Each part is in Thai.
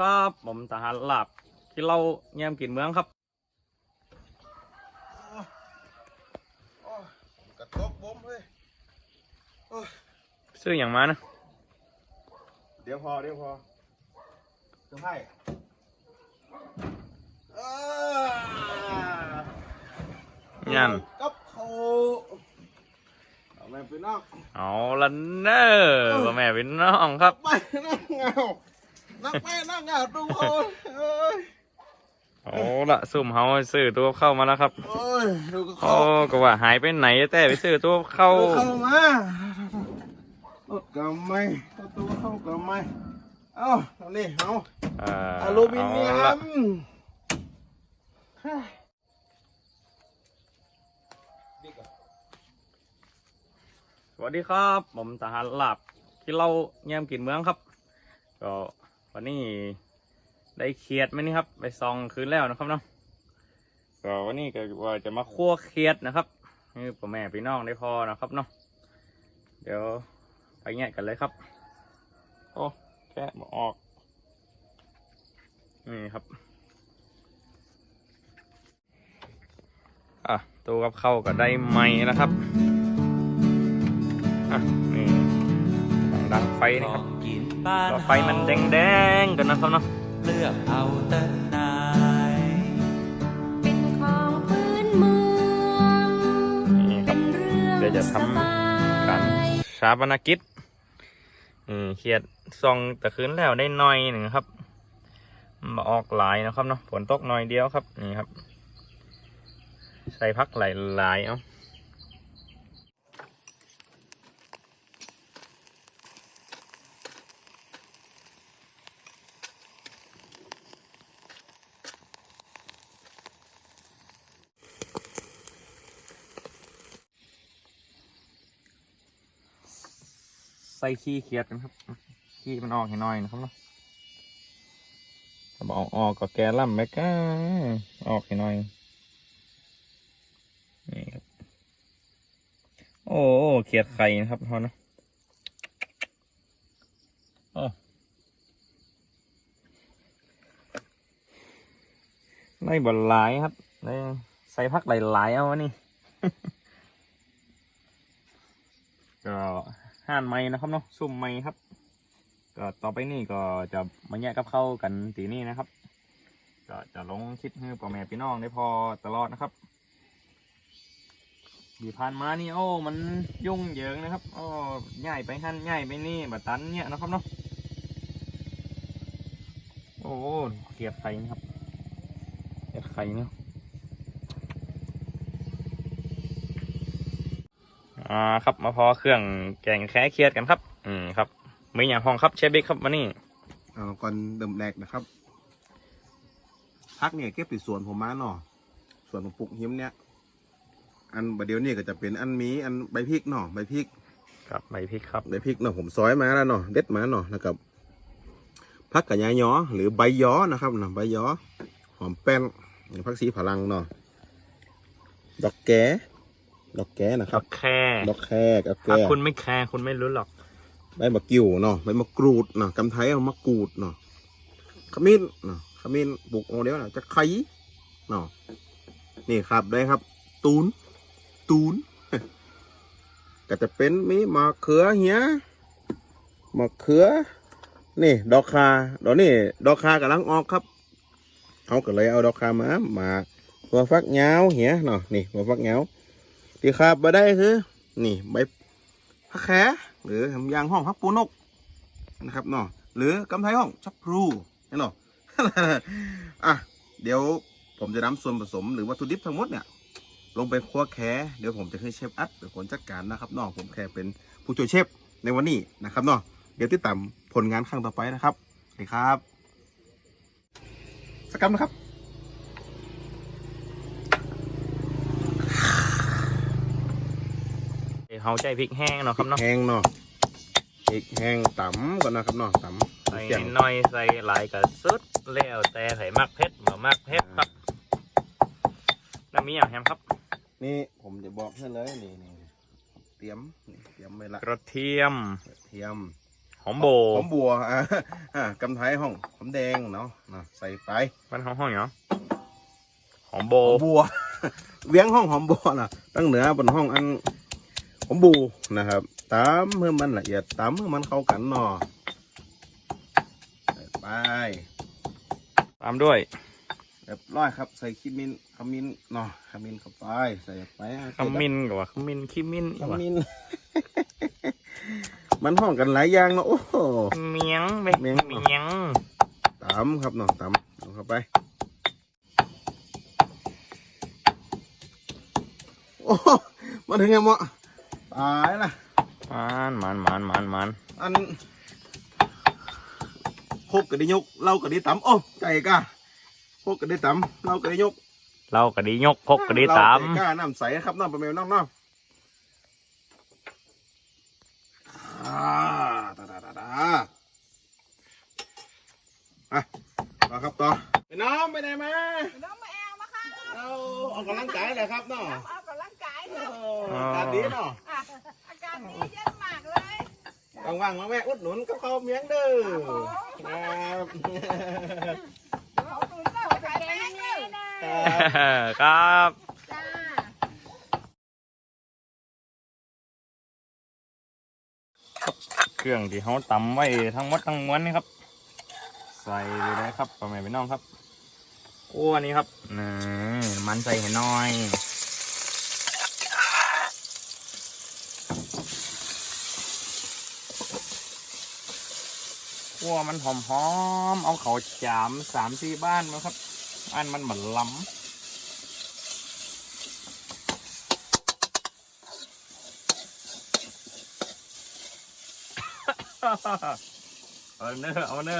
ครับผมทหารหลับที่เราแยมกินเมืองครับโอ้ยกระตกบ่มเฮ้ยโอ้ยซื้ออย่างมานะ เดี๋ยวพอเดี๋ยวพอจะให้อ่ายันกับเขาเอาแม่ไปนอกเอาละเนอพ่อแม่พี่น้องครับไปนั่งเงา นักไปนั่งเงาทุกคนเอ้ยเอาละซุ่มเฮาซื้อตัวเข้ามาแล้วครับโอ้ยดูก็โอ้เข้าก็ว่าหายไปไหนแต่ไปซื้อตัวเข้าดูเข้ามาเอากำไม้เอาตัวเข้ากำไม้เอาเอานี่เอาเอ่ออลูมิเนียเอาละมสวัสดีครับ ผมทหารหลับที่เราแยมกินเมืองครับ ก็ วันนี้ได้เขียดไหมนี่ครับ ไปซองคืนแล้วนะครับเนาะก็วันนี้ก็ว่าจะมาคั่วเขียดนะครับนี่พ่อแม่พี่น้องได้พอนะครับเนาะเดี๋ยวไปแงะกันเลยครับ โอ้แกะออกนี่ครับอะตัวกับเข้าก็ได้ไหมแล้วครับอะนี่ดังไฟนี่ครับ บ้านรอไฟมันแดงๆกันนะครับเนาะเลือกเอาแต่นายเป็นของพื้นเมืองนี่คเป็รับนเรื่องเดี๋ยวจะทำสบายการชาปนกิจอืมเขียดซองแต่คืนแล้วได้หน่อยหนึ่งครับมาออกหลายนะครับเนาะฝนตกหน่อยเดียวครับนี่ครับ ใส่พักหลายๆเอา ใส่ขี้เขียดกันครับ ขี้มันออกให้น่อยนะครับเนาะถ้าบอกออกก็แกล่ำไปก้าออกให้หน่อยนี่ครับโอ้เขียดไข่นะครับพอนะโอ้ได้บอลหลายครับได้ใส่พักหลายๆเอาวะนี่ ก็ ห้านไม้นะครับเนาะซุ่มไม้ครับ ก็ต่อไปนี่ก็จะมาแยกกับเข้ากันตีนี่นะครับ ก็จะลงคลิปให้พ่อแม่พี่น้องได้พอตลอดนะครับบีผ่านมานี่โอ้ มันยุ่งเหยิงนะครับโอ้ง่ายไปหั่นง่ายไปนี่บัตันเนี่ยนะครับเนาะโอ้เกลียดไข่นะครับเกลียดไข่เนาะ อ่าครับมาพอเครื่องแกงแค่เครียดกันครับ อืมครับมีอย่างห้องครับเชฟบิ๊กครับวันนี้เอาก่อนเดิมแรกนะครับพักเนี่ยเก็บติดสวนผมมาเนาะสวนผมปลูกหิมเนี่ย อันบัดเดียวนี่ก็จะเป็นอันหมีอันใบพริกเนาะใบพริก ครับใบพริกครับใบพริกเนาะผมซอยมาแล้วเนาะเด็ดมาเนาะแล้วกับพักกับยายอหรือใบยอนะครับเนาะใบยอหอมแป้นพักสีผลังเนาะดอกแก ดอกแกนะคดรัอบ กแค่ดอกแคดอกแกถ้าคุณไม่แคร์คุณไม่รู้หรอก ใบมะกริวเนาะใบมะกรูดเนาะกำไทยเอามะกรูดเนาะขมิ้นเนาะขมิ้นปลูกโอเดียวเนาะจะไข่เนาะนี่ครับได้ครับ ตูน ตูน ก็จะเป็นมีมะเขือเหียมะเขือ นี่ ดอกคาดอกนี่ดอกคากำลังออกครับเขาก็เลยเอาดอกคามามาหัวฟักยาวเหียเนาะนี่หัวฟักยาว ที่ขาบมาได้คือ นี่ใบผักแขหรือทำยางห้องพักปูนกนะครับเนาะหรือกำไทห้องชักพลูนี่เนาะอะเดี๋ยวผมจะนำส่วนผสมหรือวัตถุดิบทั้งหมดเนี่ยลงไปคั่วแคเดี๋ยวผมจะให้เชฟอัดเป็นคนจัดการนะครับเนาะผมแค่เป็นผู้ช่วยเชฟในวันนี้นะครับเนาะเดี๋ยวติดตามผลงานครั้งต่อไปนะครับสวัสดีครับสกกัมนะครับ เฮาใจพริกแห้งเนาะครับเนาะแห้งเนาะพริกแห้งต่ำก่อนนะครับเนาะต่ำใส่เสียงน้อยใส่หลายก็สุดแล้วแต่ไถมักเผ็ดบ่มักเผ็ดครับแล้วมีอย่างแฮมครับ นี่ผมจะบอกให้เลยนี่นี่เตรียมนี่เตรียมไว้ละกระเทียมเทียมหอมโบหอมบัวอ่าอ่ากำไทยห้องหอมแดงเนาะนะใส่ไปมันห้องห้องเหรอหอมโบหอมบัว เวียงห้องหอมบัวนะตั้งเหนือบนห้องอันห อมบูนะครับตามเมื่อมันละเอียดตามเมื่อมันเข้ากันเนาะใส่ไปตามด้วยเรียบร้อยครับ ใส่ขมิ้นขมิ้นเนาะขมิ้นเข้าไปใส่ไปขมิ้นกับว่าขมิ้นขี้มิ้นขกับว่ามิ้นมันห้องกันหลายอย่างเนาะโอ้โหเมียงเบกเมียงเมียงตามครับเนาะตามเอาเข้าไปโอ้มาถึงไงหมอ ตายละมันมันมันมันมันอันโคกกระดิยกเล่ากระดิตำโอ้ไก่กะโคกกระดิตำเล่ากระดิยกเรากระดียกพกกระดีตามเล่ไก่กะน้ำใสนะครับน้ำประเมลน้ำน้ำอ่าตาตาตาตาอะต่อครับต่อไปน้องไปไหนมาน้องมาแอลมาค่ะเราออกกำลังกายเลยครับเนาะเอากำลังกายโอ้ค่ะอากาศดีเนาะ อะอากาศดีเย็นมากเลย ว่างๆมาแม่อุดหนุนกับข้าวเมียงเด้อครับเขาดูเจ้าขายแพงเลยครับจ้าเครื่องที่เขาตำไว้ทั้งหมดทั้งมวลนี่ครับ ใส่ไปเลยครับพ่อแม่พี่น้องครับโอ้อันนี้ครับนี่มันใส่ให้หน้อย วัวมันหอมหอมๆเอาเขาจามสามสี่บ้านมาครับ อันมันเหมือนล้ำเอาเนอเอาเนอ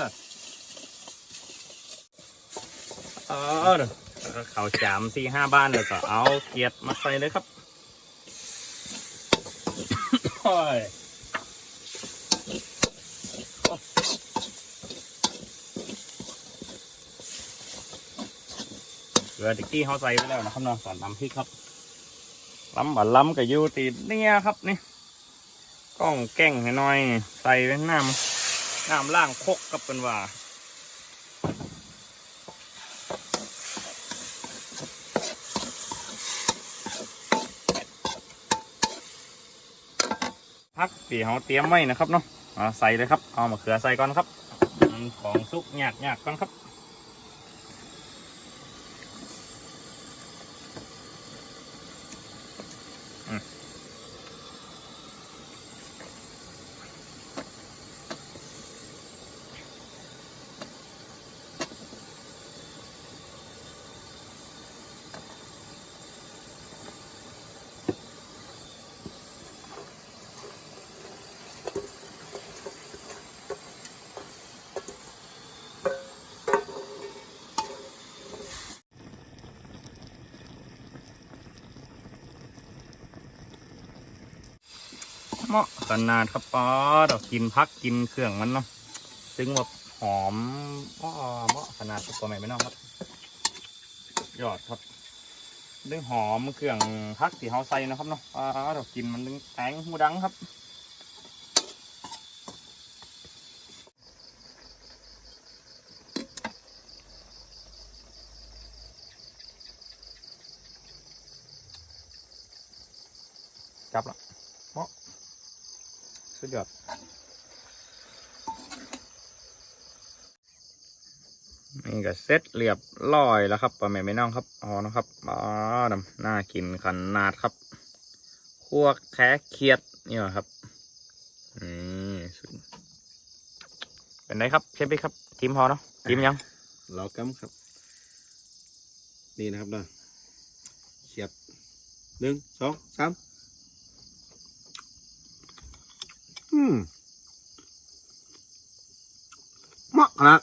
เออเดี๋ยวเขาจามสี่ห้าบ้านเลยก็เอาเกียดมาใส่เลยครับ โอ้ย ลือตะกี้เขาใส่ไปแล้วนะครับเน้องสอนน้ำพริกครับล้ำบัดล้ำกับยูตีเนี่ยครับนี่กล้องแก้งให้หน่อย ใส่ไว้น้ำน้ำล่างคกกับเป็นว่าพักที่เขาเตรียมไว้นะครับเนาะใส่เลยครับ เอามะเขือใส่ก่อนครับ ของซุกหยากหยากก่อนครับ เหมาะขนาดครับป๊อดอกกินพักกินเครื่องมันเนาะซึ่งแบบหอมอ้อเหมาะขนาดตัวใหม่ไม่น้องครับ ยอดครับดึงหอมเครื่องพักที่เขาใส่นะครับเนาะป๊อดอกกินมันดึงแตงหูดังครับจับและเหมาะ สุดยอดนี่ก็เซ็ตเรียบร้อยแล้วครับปลาแม่ไม่น้องครับอ๋อนะครับอ๋อดำน่ากินขนาดครับคั่วแค่เคียดนี่หรอครับนี่สุดเป็นไรครับเชฟพี่ครับจิ้มพอเนาะจิ้มยังเรากำครับ นี่นะครับเนาะเขียบหนึ่งสองสามอื มากขนาด